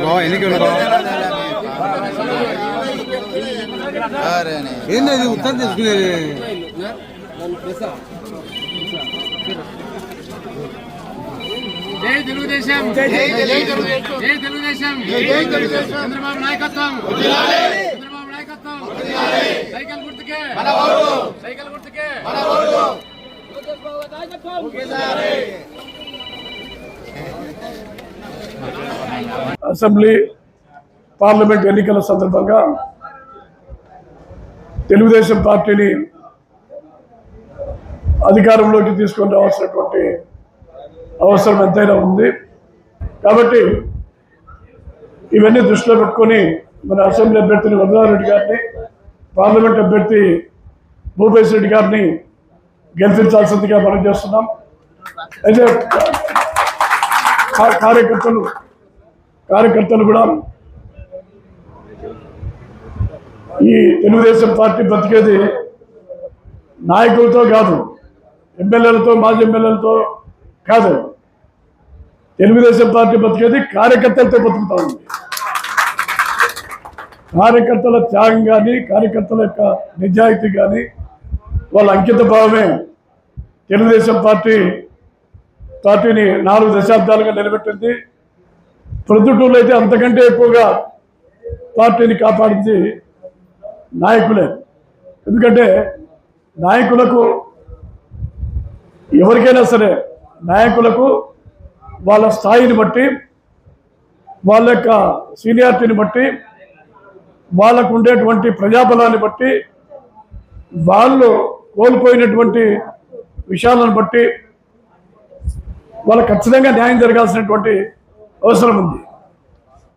బావ ఎన్నికి అది ఉత్తరం తీసుకునేది? జై తెలుగుదేశం జై తెలుగుదేశం. జై తెలుగుదేశం. చంద్రబాబు నాయకత్వం. సైకిల్ గుర్తుకే. సైకిల్ గుర్తుకే. అసెంబ్లీ పార్లమెంట్ ఎన్నికల సందర్భంగా తెలుగుదేశం పార్టీని అధికారంలోకి తీసుకొని రావాల్సినటువంటి అవసరం ఎంతైనా ఉంది. కాబట్టి ఇవన్నీ దృష్టిలో పెట్టుకొని మన అసెంబ్లీ అభ్యర్థిని వరదారెడ్డి గారిని పార్లమెంట్ అభ్యర్థి భూపేశ్ రెడ్డి గారిని గెలిపించాల్సిందిగా మనం చేస్తున్నాం. అయితే కార్యకర్తలు కార్యకర్తలు కూడా ఈ తెలుగుదేశం పార్టీ బతికేది నాయకులతో కాదు ఎమ్మెల్యేలతో మాజీ ఎమ్మెల్యేలతో కాదు. తెలుగుదేశం పార్టీ బతికేది కార్యకర్తలతో బతుకుతా ఉంది. కార్యకర్తల త్యాగం కానీ కార్యకర్తల యొక్క నిజాయితీ కానీ వాళ్ళ అంకిత భావమే తెలుగుదేశం పార్టీ పార్టీని నాలుగు దశాబ్దాలుగా నిలబెట్టింది. ప్రొద్దుటూళ్ళు అయితే అంతకంటే ఎక్కువగా పార్టీని కాపాడింది నాయకులే. ఎందుకంటే నాయకులకు ఎవరికైనా సరే నాయకులకు వాళ్ళ స్థాయిని బట్టి వాళ్ళ యొక్క సీనియారిటీని బట్టి వాళ్ళకు ఉండేటువంటి ప్రజాబలాన్ని బట్టి వాళ్ళు కోల్పోయినటువంటి విషయాలను బట్టి వాళ్ళకు ఖచ్చితంగా న్యాయం జరగాల్సినటువంటి అవసరం ఉంది.